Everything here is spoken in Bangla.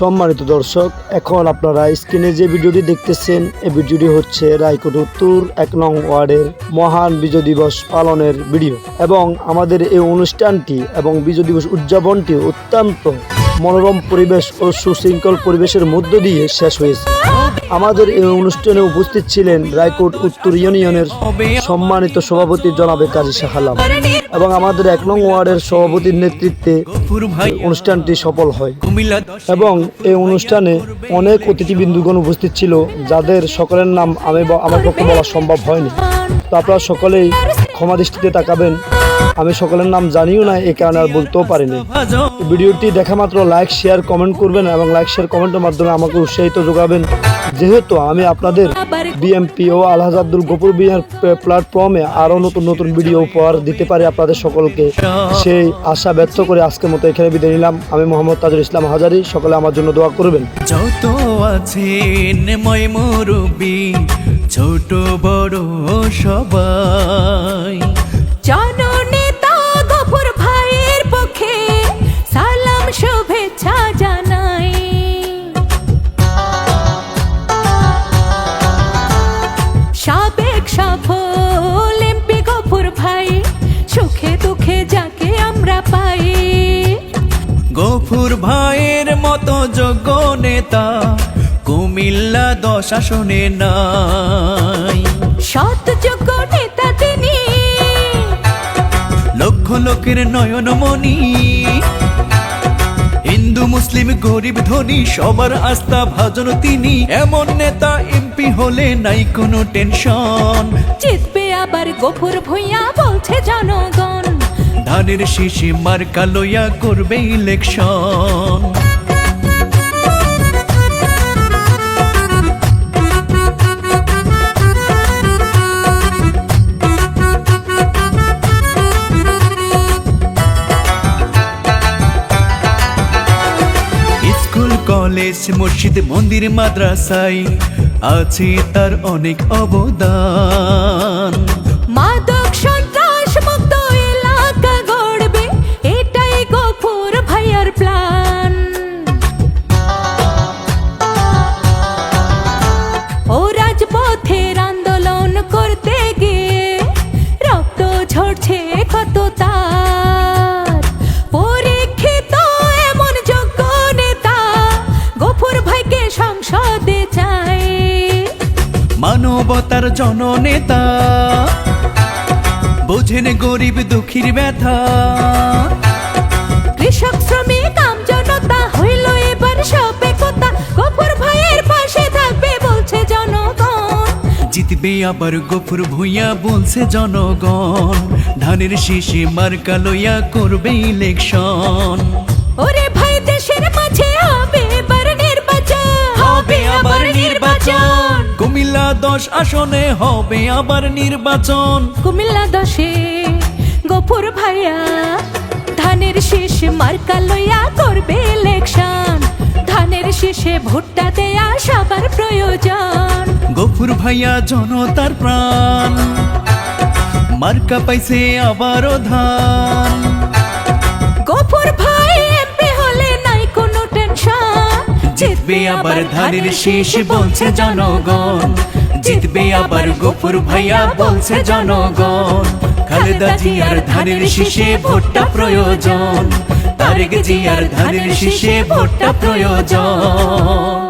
সম্মানিত দর্শক, এখন আপনারা স্ক্রিনে যে ভিডিওটি দেখতেছেন, এই ভিডিওটি হচ্ছে রায়কোট উত্তর এক নং ওয়ার্ডের মহান বিজয় দিবস পালনের ভিডিও এবং আমাদের এই অনুষ্ঠানটি এবং বিজয় দিবস উদযাপনটি অত্যন্ত মনোরম পরিবেশ ও সুশৃঙ্খল পরিবেশের মধ্য দিয়ে শেষ হয়েছে। আমাদের এই অনুষ্ঠানে উপস্থিত ছিলেন রায়কোট উত্তর ইউনিয়নের সম্মানিত সভাপতি জনাবে কাজী শাহ আলম। এবং আমাদের এক নং ওয়ার্ডের সভাপতির নেতৃত্বে অনুষ্ঠানটি সফল হয়। এবং এই অনুষ্ঠানে অনেক অতিথিবৃন্দুগণ উপস্থিত ছিল যাদের সকলের নাম আমি ব- আমার পক্ষে বলা সম্ভব হয়নি। তো আপনারা সকলেই ক্ষমা দৃষ্টিতে তাকাবেন। আমি সকলের নাম জানিও না এই কারণে আর বলতেও পারিনি। ভিডিওটি দেখা মাত্র লাইক শেয়ার কমেন্ট করবেন এবং লাইক শেয়ার কমেন্টের মাধ্যমে আমাকে উৎসাহিত যোগাবেন। যেহেতু আমি আপনাদের বিএমপি ও আলহাজ আব্দুল গফুর বিয়ার প্ল্যাটফর্মে আরও নতুন নতুন ভিডিও উপহার দিতে পারি আপনাদের সকলকে, সেই আশা ব্যক্ত করে আজকের মতো এখানে বিদায় নিলাম। আমি মোহাম্মদ তাজুল ইসলাম হাজারি, সকলে আমার জন্য দোয়া করবেন। যত আছেন ছোট, বড় সবাই ভাইয়ের মতো যোগ্য নেতা কুমিল্লা দশ আসনে নাই। সৎ যোগ্য নেতা তিনি। লক্ষ লোকের নয়নমণি হিন্দু মুসলিম গরিব ধনী সবার আস্থা ভাজন তিনি। এমন নেতা এমপি হলে নাই কোনো টেনশন। জিতবে আবার গফুর ভুইয়া বলছে জনগণ। ধানের শিশি মার্কা লইয়া করবে ইলেকশন। কলেজ, মসজিদ, মন্দির, মাদ্রাসায় আছে তার অনেক অবদান। মাদক ঝরছে কত তার। পরীক্ষিত এমন যোগ্য নেতা গফুর ভাইকে সংসদে চায় মানবতার জননেতা বোঝেন গরিব দুঃখীর ব্যথা। কৃষক শ্রমিক জিতবে আবার গফুর ভুইয়া বলছে জনগণ? ধানের শীষে মার্কা লইয়া করবে ইলেকশন। ওরে ভাই দেশের মাঝে হবে এবার নির্বাচন। হবে আবার নির্বাচন। কুমিল্লা দশ আসনে হবে আবার নির্বাচন। কুমিল্লা দশে গফুর ভাইয়া ধানের শীষ মার্কা লইয়া করবে ইলেকশন। ধানের শীষে ভোটটা দেয়া সবার প্রয়োজন। গফুর ভাইয়া জনতার প্রাণ। মার্কা পাইছে আবারও ধান গফুর ভাই এমপি হলে নাই কোনো টেনশন জিতবে আবার ধানের শীষ বলছে জনগণ। জিতবে আবার গফুর ভাইয়া বলছে জনগণ। খালেদা জিয়ার ধানের শীষে ভোটটা প্রয়োজন। তারেক জিয়ার ধানের শীষে ভোটটা প্রয়োজন।